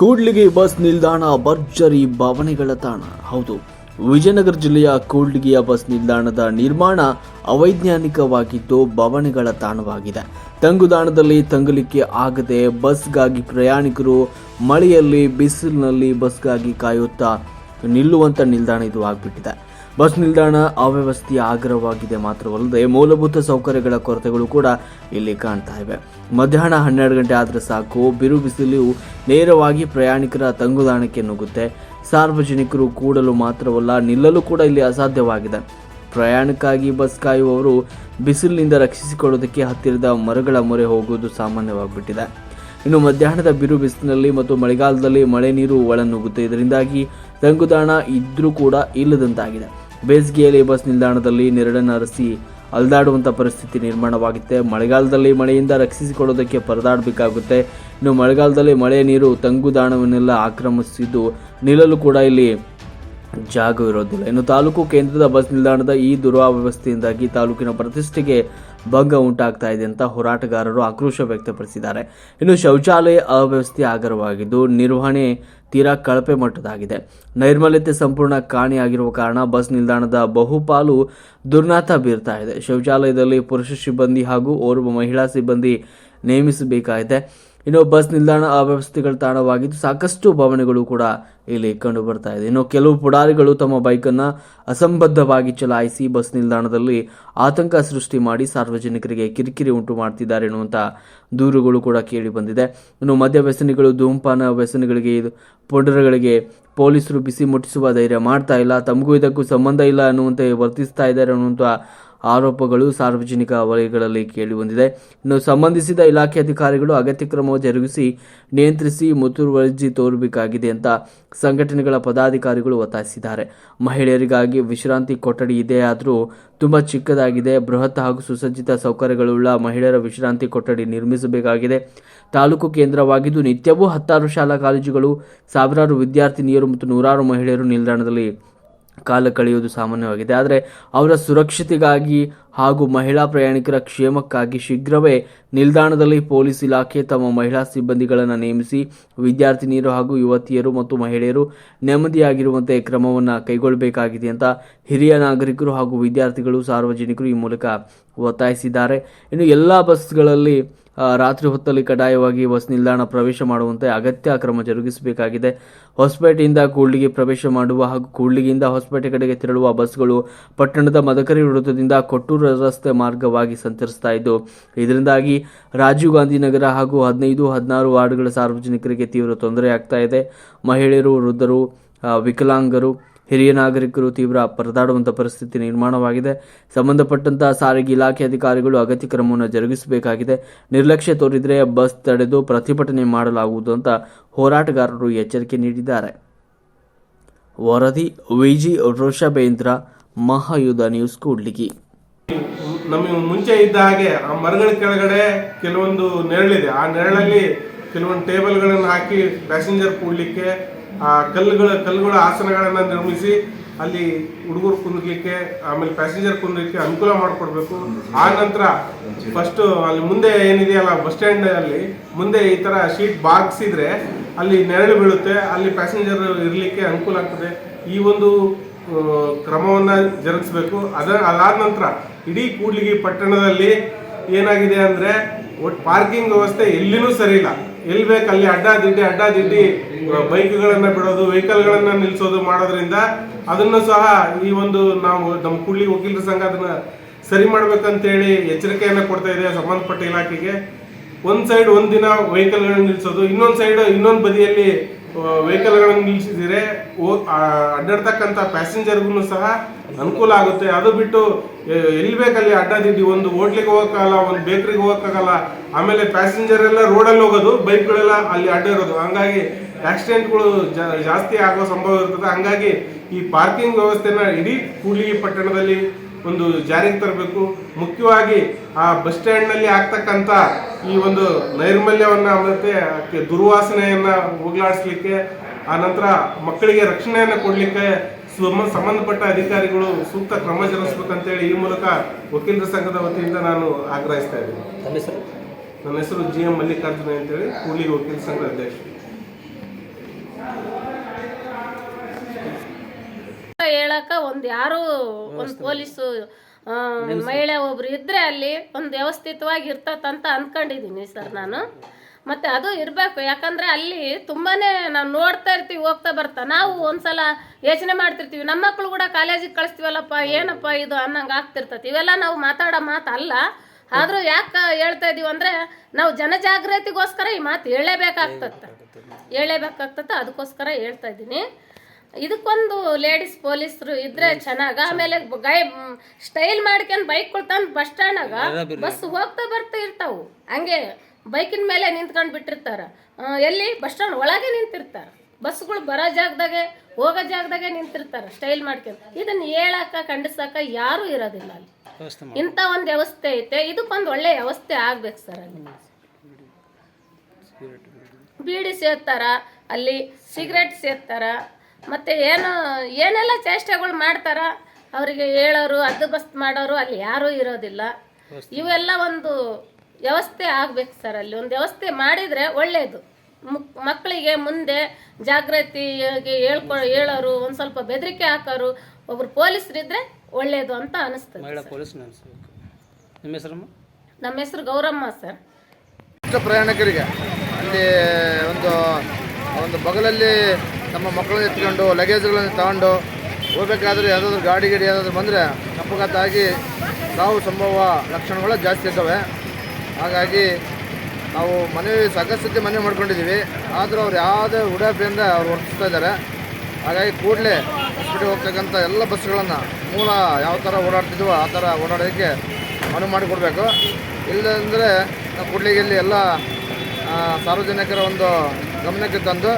Kudligi bus ನಿಲ್ದಾಣ ಭರ್ಜರಿ ಭಾವನೆಗಳ ತಾಣ. ಹೌದು, ವಿಜಯನಗರ ಜಿಲ್ಲೆಯ ಕೂಡ್ಲಿಗಿಯ ಬಸ್ ನಿಲ್ದಾಣದ ನಿರ್ಮಾಣ ಅವೈಜ್ಞಾನಿಕವಾಗಿದ್ದು ಭಾವನೆಗಳ ತಾಣವಾಗಿದೆ. ತಂಗುದಾಣದಲ್ಲಿ ತಂಗಲಿಕ್ಕೆ ಆಗದೆ ಬಸ್ಗಾಗಿ ಪ್ರಯಾಣಿಕರು ಮಳೆಯಲ್ಲಿ, ಬಿಸಿಲಿನಲ್ಲಿ ಬಸ್ಗಾಗಿ ಕಾಯುತ್ತಾ ನಿಲ್ಲುವಂತ ನಿಲ್ದಾಣ ಇದು ಆಗ್ಬಿಟ್ಟಿದೆ. ಬಸ್ ನಿಲ್ದಾಣ ಅವ್ಯವಸ್ಥೆಯ ಆಗ್ರಹವಾಗಿದೆ ಮಾತ್ರವಲ್ಲದೆ ಮೂಲಭೂತ ಸೌಕರ್ಯಗಳ ಕೊರತೆಗಳು ಕೂಡ ಇಲ್ಲಿ ಕಾಣ್ತಾ ಇವೆ. ಮಧ್ಯಾಹ್ನ ಹನ್ನೆರಡು ಗಂಟೆ ಆದರೆ ಸಾಕು. ಬಿರು ಬಿಸಿಲು ನೇರವಾಗಿ ಪ್ರಯಾಣಿಕರ ತಂಗುದಾಣಕ್ಕೆ ನುಗ್ಗುತ್ತೆ. ಸಾರ್ವಜನಿಕರು ಕೂಡಲು ಮಾತ್ರವಲ್ಲ, ನಿಲ್ಲಲು ಕೂಡ ಇಲ್ಲಿ ಅಸಾಧ್ಯವಾಗಿದೆ. ಪ್ರಯಾಣಕ್ಕಾಗಿ ಬಸ್ ಕಾಯುವವರು ಬಿಸಿಲಿನಿಂದ ರಕ್ಷಿಸಿಕೊಳ್ಳೋದಕ್ಕೆ ಹತ್ತಿರದ ಮರಗಳ ಮೊರೆ ಹೋಗುವುದು ಸಾಮಾನ್ಯವಾಗಿಬಿಟ್ಟಿದೆ. ಇನ್ನು ಮಧ್ಯಾಹ್ನದ ಬಿರು ಬಿಸಿಲಿನಲ್ಲಿ ಮತ್ತು ಮಳೆಗಾಲದಲ್ಲಿ ಮಳೆ ನೀರು ಒಳನುಗ್ಗುತ್ತೆ. ಇದರಿಂದಾಗಿ ತಂಗುದಾಣ ಇದ್ರೂ ಕೂಡ ಇಲ್ಲದಂತಾಗಿದೆ. ಬೇಸಿಗೆಯಲ್ಲಿ ಬಸ್ ನಿಲ್ದಾಣದಲ್ಲಿ ನೆರಳನ್ನು ಅರಸಿ ಅಲ್ದಾಡುವಂಥ ಪರಿಸ್ಥಿತಿ ನಿರ್ಮಾಣವಾಗುತ್ತೆ. ಮಳೆಗಾಲದಲ್ಲಿ ಮಳೆಯಿಂದ ರಕ್ಷಿಸಿಕೊಳ್ಳೋದಕ್ಕೆ ಪರದಾಡಬೇಕಾಗುತ್ತೆ. ಇನ್ನು ಮಳೆಗಾಲದಲ್ಲಿ ಮಳೆಯ ನೀರು ತಂಗುದಾಣವನ್ನೆಲ್ಲ ಆಕ್ರಮಿಸಿದ್ದು ನಿಲ್ಲಲು ಕೂಡ ಇಲ್ಲಿ ಜಾಗವಿರೋದಿಲ್ಲ ಇನ್ನು ತಾಲೂಕು ಕೇಂದ್ರದ ಬಸ್ ನಿಲ್ದಾಣದ ಈ ದುರವ್ಯವಸ್ಥೆಯಿಂದಾಗಿ ತಾಲೂಕಿನ ಪ್ರತಿಷ್ಠೆಗೆ ಭಂಗ ಉಂಟಾಗ್ತಾ ಇದೆ ಅಂತ ಹೋರಾಟಗಾರರು ಆಕ್ರೋಶ ವ್ಯಕ್ತಪಡಿಸಿದ್ದಾರೆ. ಇನ್ನು ಶೌಚಾಲಯ ಅವ್ಯವಸ್ಥೆ ಆಗರವಾಗಿದ್ದು, ನಿರ್ವಹಣೆ ತೀರಾ ಕಳಪೆ ಮಟ್ಟದಾಗಿದೆ. ನೈರ್ಮಲ್ಯತೆ ಸಂಪೂರ್ಣ ಕಾಣೆಯಾಗಿರುವ ಕಾರಣ ಬಸ್ ನಿಲ್ದಾಣದ ಬಹುಪಾಲು ದುರ್ನಾಥ ಬೀರ್ತಾ ಇದೆ. ಶೌಚಾಲಯದಲ್ಲಿ ಪುರುಷ ಸಿಬ್ಬಂದಿ ಹಾಗೂ ಓರ್ವ ಮಹಿಳಾ ಸಿಬ್ಬಂದಿ ನೇಮಿಸಬೇಕಾಗಿದೆ. ಇನ್ನು ಬಸ್ ನಿಲ್ದಾಣ ಅವ್ಯವಸ್ಥೆಗಳ ತಾಣವಾಗಿದ್ದು ಸಾಕಷ್ಟು ಭವನಗಳು ಕೂಡ ಇಲ್ಲಿ ಕಂಡು ಬರ್ತಾ ಇದೆ. ಇನ್ನು ಕೆಲವು ಪುಡಾರಿಗಳು ತಮ್ಮ ಬೈಕನ್ನು ಅಸಂಬದ್ಧವಾಗಿ ಚಲಾಯಿಸಿ ಬಸ್ ನಿಲ್ದಾಣದಲ್ಲಿ ಆತಂಕ ಸೃಷ್ಟಿ ಮಾಡಿ ಸಾರ್ವಜನಿಕರಿಗೆ ಕಿರಿಕಿರಿ ಉಂಟು ಮಾಡ್ತಿದ್ದಾರೆ ಎನ್ನುವಂಥ ದೂರುಗಳು ಕೂಡ ಕೇಳಿ ಬಂದಿದೆ. ಇನ್ನು ಮದ್ಯ ವ್ಯಸನಿಗಳು, ಧೂಮಪಾನ ವ್ಯಸನಿಗಳಿಗೆ, ಪುಡರಗಳಿಗೆ ಪೊಲೀಸರು ಬಿಸಿ ಮುಟ್ಟಿಸುವ ಧೈರ್ಯ ಮಾಡ್ತಾ ಇಲ್ಲ. ತಮಗೂ ಇದಕ್ಕೂ ಸಂಬಂಧ ಇಲ್ಲ ಅನ್ನುವಂತೆ ವರ್ತಿಸ್ತಾ ಇದ್ದಾರೆ ಅನ್ನುವಂಥ ಆರೋಪಗಳು ಸಾರ್ವಜನಿಕ ವಲಯಗಳಲ್ಲಿ ಕೇಳಿಬಂದಿದೆ. ಇನ್ನು ಸಂಬಂಧಿಸಿದ ಇಲಾಖೆ ಅಧಿಕಾರಿಗಳು ಅಗತ್ಯ ಕ್ರಮ ಜರುಗಿಸಿ ನಿಯಂತ್ರಿಸಿ ಮುತುವರ್ಜಿ ತೋರಬೇಕಾಗಿದೆ ಅಂತ ಸಂಘಟನೆಗಳ ಪದಾಧಿಕಾರಿಗಳು ಒತ್ತಾಯಿಸಿದ್ದಾರೆ. ಮಹಿಳೆಯರಿಗಾಗಿ ವಿಶ್ರಾಂತಿ ಕೊಠಡಿ ಇದೆ ಆದರೂ ತುಂಬ ಚಿಕ್ಕದಾಗಿದೆ. ಬೃಹತ್ ಹಾಗೂ ಸುಸಜ್ಜಿತ ಸೌಕರ್ಯಗಳುಳ್ಳ ಮಹಿಳೆಯರ ವಿಶ್ರಾಂತಿ ಕೊಠಡಿ ನಿರ್ಮಿಸಬೇಕಾಗಿದೆ. ತಾಲೂಕು ಕೇಂದ್ರವಾಗಿದ್ದು ನಿತ್ಯವೂ ಹತ್ತಾರು ಶಾಲಾ ಕಾಲೇಜುಗಳು, ಸಾವಿರಾರು ವಿದ್ಯಾರ್ಥಿನಿಯರು ಮತ್ತು ನೂರಾರು ಮಹಿಳೆಯರು ನಿಲ್ದಾಣದಲ್ಲಿ ಕಾಲ ಕಳೆಯುವುದು ಸಾಮಾನ್ಯವಾಗಿದೆ. ಆದರೆ ಅವರ ಸುರಕ್ಷತೆಗಾಗಿ ಹಾಗೂ ಮಹಿಳಾ ಪ್ರಯಾಣಿಕರ ಕ್ಷೇಮಕ್ಕಾಗಿ ಶೀಘ್ರವೇ ನಿಲ್ದಾಣದಲ್ಲಿ ಪೊಲೀಸ್ ಇಲಾಖೆ ತಮ್ಮ ಮಹಿಳಾ ಸಿಬ್ಬಂದಿಗಳನ್ನು ನೇಮಿಸಿ ವಿದ್ಯಾರ್ಥಿನಿಯರು ಹಾಗೂ ಯುವತಿಯರು ಮತ್ತು ಮಹಿಳೆಯರು ನೆಮ್ಮದಿಯಾಗಿರುವಂತೆ ಕ್ರಮವನ್ನು ಕೈಗೊಳ್ಳಬೇಕಾಗಿದೆ ಅಂತ ಹಿರಿಯ ನಾಗರಿಕರು ಹಾಗೂ ವಿದ್ಯಾರ್ಥಿಗಳು ಸಾರ್ವಜನಿಕರು ಈ ಮೂಲಕ ಒತ್ತಾಯಿಸಿದ್ದಾರೆ. ಇನ್ನು ಎಲ್ಲ ಬಸ್ಗಳಲ್ಲಿ ರಾತ್ರಿ ಹೊತ್ತಲ್ಲಿ ಕಡ್ಡಾಯವಾಗಿ ಬಸ್ ನಿಲ್ದಾಣ ಪ್ರವೇಶ ಮಾಡುವಂತೆ ಅಗತ್ಯ ಕ್ರಮ ಜರುಗಿಸಬೇಕಾಗಿದೆ. ಹೊಸಪೇಟೆಯಿಂದ ಕೂಡ್ಲಿಗೆ ಪ್ರವೇಶ ಮಾಡುವ ಹಾಗೂ ಕೂಡ್ಲಿಗೆಯಿಂದ ಹೊಸಪೇಟೆ ಕಡೆಗೆ ತೆರಳುವ ಬಸ್ಗಳು ಪಟ್ಟಣದ ಮದಕರಿ ವೃತ್ತದಿಂದ ಕೊಟ್ಟೂರು ರಸ್ತೆ ಮಾರ್ಗವಾಗಿ ಸಂಚರಿಸ್ತಾ ಇದ್ದು, ಇದರಿಂದಾಗಿ ರಾಜೀವ್ ಗಾಂಧಿ ನಗರ ಹಾಗೂ ಹದಿನೈದು, ಹದಿನಾರು ವಾರ್ಡ್ಗಳ ಸಾರ್ವಜನಿಕರಿಗೆ ತೀವ್ರ ತೊಂದರೆ ಆಗ್ತಾ ಇದೆ. ಮಹಿಳೆಯರು, ವೃದ್ಧರು ವಿಕಲಾಂಗರು ಹಿರಿಯ ನಾಗರಿಕರು ತೀವ್ರ ಪರದಾಡುವಂತಹ ಪರಿಸ್ಥಿತಿ ನಿರ್ಮಾಣವಾಗಿದೆ. ಸಂಬಂಧಪಟ್ಟಂತಹ ಸಾರಿಗೆ ಇಲಾಖೆ ಅಧಿಕಾರಿಗಳು ಅಗತ್ಯ ಕ್ರಮವನ್ನು ಜರುಗಿಸಬೇಕಾಗಿದೆ. ನಿರ್ಲಕ್ಷ್ಯ ತೋರಿದರೆ ಬಸ್ ತಡೆದು ಪ್ರತಿಭಟನೆ ಮಾಡಲಾಗುವುದು ಅಂತ ಹೋರಾಟಗಾರರು ಎಚ್ಚರಿಕೆ ನೀಡಿದ್ದಾರೆ. ವರದಿ ವಿಜಿ ಋಷಭೇಂದ್ರ ಮಹಾಯುಧ ನ್ಯೂಸ್ ಕೂಡ್ಲಿಗಿ. ನಮಗೆ ಮುಂಚೆ ಇದ್ದ ಹಾಗೆ ಆ ಮರಗಳ ಕೆಳಗಡೆ ಕೆಲವೊಂದು ನೆರಳಿದೆ. ಆ ನೆರಳಲ್ಲಿ ಕೆಲವೊಂದು ಟೇಬಲ್ಗಳನ್ನು ಹಾಕಿ ಪ್ಯಾಸೆಂಜರ್ ಕೂಡ್ಲಿಕ್ಕೆ ಆ ಕಲ್ಲುಗಳ ಕಲ್ಲುಗಳ ಆಸನಗಳನ್ನು ನಿರ್ಮಿಸಿ ಅಲ್ಲಿ ಹುಡುಗರು ಕುಂದ್ಲಿಕ್ಕೆ ಆಮೇಲೆ ಪ್ಯಾಸೆಂಜರ್ ಕುಂದ್ಲಿಕ್ಕೆ ಅನುಕೂಲ ಮಾಡಿಕೊಡ್ಬೇಕು. ಆ ನಂತರ ಫಸ್ಟ್ ಅಲ್ಲಿ ಮುಂದೆ ಏನಿದೆಯಲ್ಲ ಬಸ್ ಸ್ಟ್ಯಾಂಡ್ ಅಲ್ಲಿ ಮುಂದೆ ಈ ತರ ಶೀಟ್ ಬಾಗಿಸಿದ್ರೆ ಅಲ್ಲಿ ನೆರಳು ಬೀಳುತ್ತೆ. ಅಲ್ಲಿ ಪ್ಯಾಸೆಂಜರ್ ಇರಲಿಕ್ಕೆ ಅನುಕೂಲ ಆಗ್ತದೆ. ಈ ಒಂದು ಕ್ರಮವನ್ನ ಜರುಗಿಸಬೇಕು. ಅದ, ಅದಾದ ನಂತರ ಇಡೀ ಕೂಡ್ಲಿಗಿ ಪಟ್ಟಣದಲ್ಲಿ ಏನಾಗಿದೆ ಅಂದ್ರೆ ಒಟ್ಟು ಪಾರ್ಕಿಂಗ್ ವ್ಯವಸ್ಥೆ ಎಲ್ಲಿನೂ ಸರಿ ಇಲ್ಲ. ಎಲ್ಲಿ ಬೇಕು ಅಲ್ಲಿ ಅಡ್ಡ ದಿಡ್ಡಿ ಅಡ್ಡ ದಿಡ್ಡಿ ಬೈಕ್ಗಳನ್ನು ಬಿಡೋದು, ವೆಹಿಕಲ್ಗಳನ್ನು ನಿಲ್ಸೋದು ಮಾಡೋದ್ರಿಂದ ಅದನ್ನು ಸಹ ಈ ಒಂದು ನಾವು ನಮ್ಮ ಕುಳ್ಳಿ ವಕೀಲರ ಸಂಘ ಅದನ್ನ ಸರಿ ಮಾಡ್ಬೇಕಂತೇಳಿ ಎಚ್ಚರಿಕೆಯನ್ನು ಕೊಡ್ತಾ ಇದೆ ಸಂಬಂಧಪಟ್ಟ ಇಲಾಖೆಗೆ. ಒಂದು ಸೈಡ್ ಒಂದ್ ದಿನ ವೆಹಿಕಲ್ಗಳನ್ನು ನಿಲ್ಸೋದು, ಇನ್ನೊಂದು ಸೈಡ್ ಇನ್ನೊಂದು ಬದಿಯಲ್ಲಿ ವೆಹಿಕಲ್ಗಳನ್ನು ನಿಲ್ಲಿಸಿದರೆ ಅಡ್ಡಾಡ್ತಕ್ಕಂಥ ಪ್ಯಾಸೆಂಜರ್ಗೂ ಸಹ ಅನುಕೂಲ ಆಗುತ್ತೆ. ಅದು ಬಿಟ್ಟು ಎಲ್ಲಿ ಬೇಕಲ್ಲಿ ಅಡ್ಡಾದಿದ್ದು ಒಂದು ಹೋಟ್ಲಿಗೆ ಹೋಗೋಕ್ಕಾಗಲ್ಲ, ಒಂದು ಬೇಕ್ರಿಗೆ ಹೋಗೋಕ್ಕಾಗಲ್ಲ, ಆಮೇಲೆ ಪ್ಯಾಸೆಂಜರ್ ಎಲ್ಲ ರೋಡಲ್ಲಿ ಹೋಗೋದು ಬೈಕ್ಗಳೆಲ್ಲ ಅಲ್ಲಿ ಅಡ್ಡ ಇರೋದು. ಹಂಗಾಗಿ ಆಕ್ಸಿಡೆಂಟ್ಗಳು ಜಾಸ್ತಿ ಆಗೋ ಸಂಭವ ಇರ್ತದೆ. ಹಂಗಾಗಿ ಈ ಪಾರ್ಕಿಂಗ್ ವ್ಯವಸ್ಥೆನ ಇಡೀ ಕೂಡ್ಲಿಗಿ ಪಟ್ಟಣದಲ್ಲಿ ಒಂದು ಜಾರಿಗೆ ತರಬೇಕು. ಮುಖ್ಯವಾಗಿ ಆ ಬಸ್ ಸ್ಟ್ಯಾಂಡ್ನಲ್ಲಿ ಆಗ್ತಕ್ಕಂಥ ಈ ಒಂದು ನೈರ್ಮಲ್ಯವನ್ನು ಮತ್ತೆ ದುರ್ವಾಸನೆಯನ್ನು ಆ ನಂತರ ಮಕ್ಕಳಿಗೆ ರಕ್ಷಣೆಯನ್ನು ಕೊಡ್ಲಿಕ್ಕೆ ಸಂಬಂಧಪಟ್ಟ ಅಧಿಕಾರಿಗಳು ಸೂಕ್ತ ಕ್ರಮ ಜರುಗಿಸಬೇಕಂತೇಳಿ ಈ ಮೂಲಕ ವಕೀಲರ ಸಂಘದ ವತಿಯಿಂದ ನಾನು ಆಗ್ರಹಿಸ್ತಾ ಇದ್ದೀನಿ. ನನ್ನ ಹೆಸರು ಜಿ ಎಂ ಮಲ್ಲಿಕಾರ್ಜುನ ಅಂತೇಳಿ ಕೂಲಿ ವಕೀಲ ಸಂಘದ ಅಧ್ಯಕ್ಷ. ಹೇಳಕ ಒಂದು ಯಾರು ಒಂದು ಪೊಲೀಸು ಮಹಿಳೆ ಒಬ್ರು ಇದ್ರೆ ಅಲ್ಲಿ ಒಂದು ವ್ಯವಸ್ಥಿತವಾಗಿ ಇರ್ತದಂತ ಅನ್ಕೊಂಡಿದೀನಿ ಸರ್ ನಾನು. ಮತ್ತೆ ಅದು ಇರಬೇಕು. ಯಾಕಂದ್ರೆ ಅಲ್ಲಿ ತುಂಬಾನೇ ನಾವು ನೋಡ್ತಾ ಇರ್ತೀವಿ ಹೋಗ್ತಾ ಬರ್ತಾ. ನಾವು ಒಂದ್ಸಲ ಯೋಚನೆ ಮಾಡ್ತಿರ್ತೀವಿ. ನಮ್ಮ ಮಕ್ಕಳು ಕೂಡ ಕಾಲೇಜಿಗೆ ಕಳಿಸ್ತೀವಲ್ಲಪ್ಪ ಏನಪ್ಪ ಇದು ಅನ್ನಂಗೆ ಆಗ್ತಿರ್ತತಿ. ಇವೆಲ್ಲ ನಾವು ಮಾತಾಡೋ ಮಾತಲ್ಲ ಆದ್ರೂ ಯಾಕೆ ಹೇಳ್ತಾ ಇದೀವಿ ಅಂದ್ರೆ ನಾವು ಜನಜಾಗೃತಿಗೋಸ್ಕರ ಈ ಮಾತು ಹೇಳಲೇಬೇಕಾಗ್ತತ್ತ ಹೇಳಲೇಬೇಕಾಗ್ತತ್ತ ಅದಕ್ಕೋಸ್ಕರ ಹೇಳ್ತಾ ಇದ್ದೀನಿ. ಇದಕ್ಕೊಂದು ಲೇಡೀಸ್ ಪೊಲೀಸರು ಇದ್ರೆ ಚೆನ್ನಾಗ. ಆಮೇಲೆ ಗೈ ಸ್ಟೈಲ್ ಮಾಡ್ಕೊಂಡು ಬೈಕ್ ತಂದು ಬಸ್ ಸ್ಟ್ಯಾಂಡಾಗ ಬಸ್ ಹೋಗ್ತಾ ಬರ್ತಾ ಇರ್ತಾವು. ಹಂಗೆ ಬೈಕಿನ ಮೇಲೆ ನಿಂತ್ಕೊಂಡು ಬಿಟ್ಟಿರ್ತಾರ. ಎಲ್ಲಿ? ಬಸ್ ಸ್ಟ್ಯಾಂಡ್ ಒಳಗೆ ನಿಂತಿರ್ತಾರ. ಬಸ್ಗಳು ಬರೋ ಜಾಗದಾಗೆ ಹೋಗೋ ಜಾಗದಾಗೆ ನಿಂತಿರ್ತಾರ ಸ್ಟೈಲ್ ಮಾಡ್ಕೊಂಡು. ಇದನ್ನ ಹೇಳಕ್ಕ ಖಂಡಿಸಕ ಯಾರು ಇರೋದಿಲ್ಲ ಅಲ್ಲಿ. ಇಂಥ ಒಂದು ವ್ಯವಸ್ಥೆ ಐತೆ. ಇದಕ್ಕೊಂದು ಒಳ್ಳೆ ವ್ಯವಸ್ಥೆ ಆಗ್ಬೇಕು ಸರ್ ಅಲ್ಲಿ. ಬೀಡಿ ಸೇರ್ತಾರ ಅಲ್ಲಿ ಸಿಗರೇಟ್ ಸೇರ್ತಾರ ಮತ್ತೆ ಏನು ಏನೆಲ್ಲ ಚೇಷ್ಟೆಗಳು ಮಾಡ್ತಾರ ಅವರಿಗೆ ಹೇಳೋರು ಅದ್ದಬಸ್ತ್ ಮಾಡೋರು ಅಲ್ಲಿ ಯಾರೂ ಇರೋದಿಲ್ಲ. ಇವೆಲ್ಲ ಒಂದು ವ್ಯವಸ್ಥೆ ಆಗ್ಬೇಕು ಸರ್ ಅಲ್ಲಿ. ಒಂದು ವ್ಯವಸ್ಥೆ ಮಾಡಿದ್ರೆ ಒಳ್ಳೆಯದು ಮಕ್ಕಳಿಗೆ ಮುಂದೆ ಜಾಗೃತಿಯಾಗಿ ಹೇಳ್ಕೊ ಹೇಳೋರು ಒಂದು ಸ್ವಲ್ಪ ಬೆದರಿಕೆ ಹಾಕೋರು ಒಬ್ರು ಪೊಲೀಸರಿದ್ರೆ ಒಳ್ಳೆಯದು ಅಂತ ಅನಿಸ್ತದೆ ನಿಮ್ಮ ಹೆಸರಮ್ಮ? ನಮ್ಮ ಹೆಸರು ಗೌರಮ್ಮ ಸರ್ ಇಷ್ಟ ಪ್ರಯಾಣಿಕರಿಗೆ ಅಲ್ಲಿ ಒಂದು ಒಂದು ಬಗಲಲ್ಲಿ ನಮ್ಮ ಮಕ್ಕಳನ್ನ ಎತ್ಕೊಂಡು ಲಗೇಜ್ಗಳನ್ನು ತಗೊಂಡು ಹೋಗ್ಬೇಕಾದ್ರೆ ಯಾವುದಾದ್ರೂ ಗಾಡಿ ಗಿಡಿ ಯಾವುದಾದ್ರು ಬಂದರೆ ಅಪಘಾತ ಆಗಿ ಸಾವು ಸಂಭವ ಲಕ್ಷಣಗಳು ಜಾಸ್ತಿ ಇದ್ದಾವೆ. ಹಾಗಾಗಿ ನಾವು ಮನವಿ ಸಾಕಷ್ಟು ಮನವಿ ಮಾಡ್ಕೊಂಡಿದ್ದೀವಿ. ಆದರೂ ಅವ್ರು ಯಾವುದೇ ಉಡಾಫಿಯಿಂದ ಅವ್ರು ವರ್ತಿಸ್ತಾ ಇದ್ದಾರೆ. ಹಾಗಾಗಿ ಕೂಡಲೇ ಹಾಸ್ಪಿಟಲ್ಗೆ ಹೋಗ್ತಕ್ಕಂಥ ಎಲ್ಲ ಬಸ್ಗಳನ್ನು ಮೂಲ ಯಾವ ಥರ ಓಡಾಡ್ತಿದ್ವೋ ಆ ಥರ ಓಡಾಡೋದಕ್ಕೆ ಮನವಿ ಮಾಡಿಕೊಡ್ಬೇಕು ಇಲ್ಲದಂದರೆ ನಾವು ಕೂಡ್ಲಿಗೆಲ್ಲಿ ಎಲ್ಲ ಸಾರ್ವಜನಿಕರ ಒಂದು ಗಮನಕ್ಕೆ ತಂದು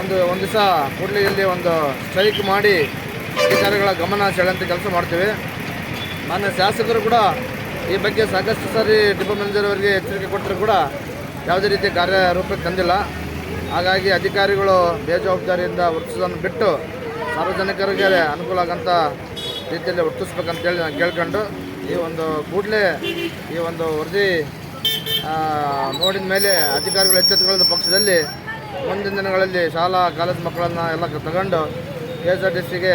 ಒಂದು ಒಂದು ದಿವಸ ಕೂಡಲಿಯಲ್ಲಿ ಒಂದು ಸ್ಟ್ರೈಕ್ ಮಾಡಿ ಅಧಿಕಾರಿಗಳ ಗಮನ ಸೆಳೆಂತ ಕೆಲಸ ಮಾಡ್ತೀವಿ. ನನ್ನ ಶಾಸಕರು ಕೂಡ ಈ ಬಗ್ಗೆ ಸಾಕಷ್ಟು ಸಾರಿ ಡಿಪೋ ಮ್ಯಾನೇಜರ್ ಅವರಿಗೆ ಎಚ್ಚರಿಕೆ ಕೊಟ್ಟರೂ ಕೂಡ ಯಾವುದೇ ರೀತಿ ಕಾರ್ಯರೂಪಕ್ಕೆ ತಂದಿಲ್ಲ. ಹಾಗಾಗಿ ಅಧಿಕಾರಿಗಳು ಬೇಜವಾಬ್ದಾರಿಯಿಂದ ವರ್ತಿಸೋದನ್ನು ಬಿಟ್ಟು ಸಾರ್ವಜನಿಕರಿಗೆ ಅನುಕೂಲ ಆಗಂಥ ರೀತಿಯಲ್ಲಿ ವರ್ತಿಸ್ಬೇಕಂತೇಳಿ ನಾನು ಕೇಳ್ಕೊಂಡು ಈ ಒಂದು ಕೂಡಲೇ ಈ ಒಂದು ವರದಿ ನೋಡಿದ ಮೇಲೆ ಅಧಿಕಾರಿಗಳು ಎಚ್ಚೆತ್ತುಕೊಳ್ಳದ ಪಕ್ಷದಲ್ಲಿ ಮುಂದಿನ ದಿನಗಳಲ್ಲಿ ಶಾಲಾ, ಕಾಲೇಜು ಮಕ್ಕಳನ್ನು ಎಲ್ಲ ತಗೊಂಡು ಕೆ ಎಸ್ ಆರ್ ಟಿ ಸಿಗೆ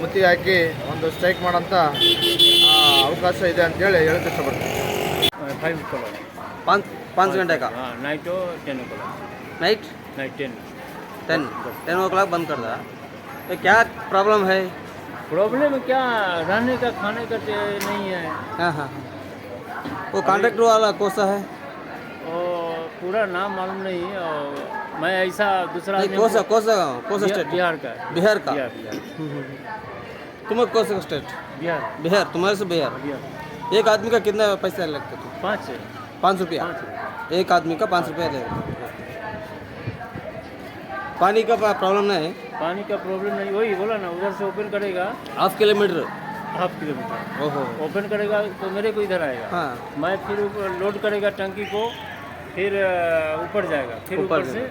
ಮುತ್ತಿಗೆ ಹಾಕಿ ಒಂದು ಸ್ಟ್ರೈಕ್ ಮಾಡೋಂಥ ಆ, ಅವಕಾಶ ಇದೆ ಅಂತೇಳಿ ಹೇಳಕ್ಕೆ ಇಷ್ಟಪಡ್ತೀನಿ फाइव कलर पाँच पाँच घंटे का हाँ नाइट हो ten o'clock night night ten ten ten o'clock बंद कर दिया तो क्या प्रॉब्लम है प्रॉब्लम क्या रहने का खाने का ते नहीं है हाँ हाँ वो कॉन्ट्रैक्टर वाला कौन सा है और पूरा नाम मालूम नहीं और मैं ऐसा दूसरा नहीं आदमी कौन सा को- कौन सा कौन सा बिहार- स्टेट बिहार का है। बिहार का बिहार बिहार तुम्हें कौन सा स्टेट बिहार। बिहार तुम्हारे से बिहार? एक आदमी का कितना पैसा लगता है पाँच। पाँच रुपया? एक आदमी का पाँच रुपया ले पानी का प्रॉब्लम नहीं? है पानी का प्रॉब्लम नहीं वही बोला ना उधर से ओपन करेगा। हाफ़ किलोमीटर हाफ़ किलोमीटर ओहो। ओपन करेगा तो मेरे को इधर आएगा। हाँ। मैं फिर लोड करेगा टंकी को फिर ऊपर जाएगा। फिर ऊपर से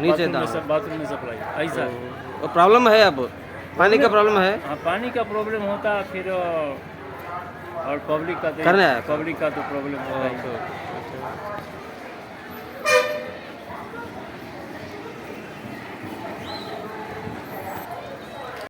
नीचे बाथरूम में सप्लाई ऐसा। तो प्रॉब्लम है अब? पानी का प्रॉब्लम है हाँ पानी का प्रॉब्लम होता फिर और पब्लिक का तो करना है। पब्लिक का तो प्रॉब्लम होता ही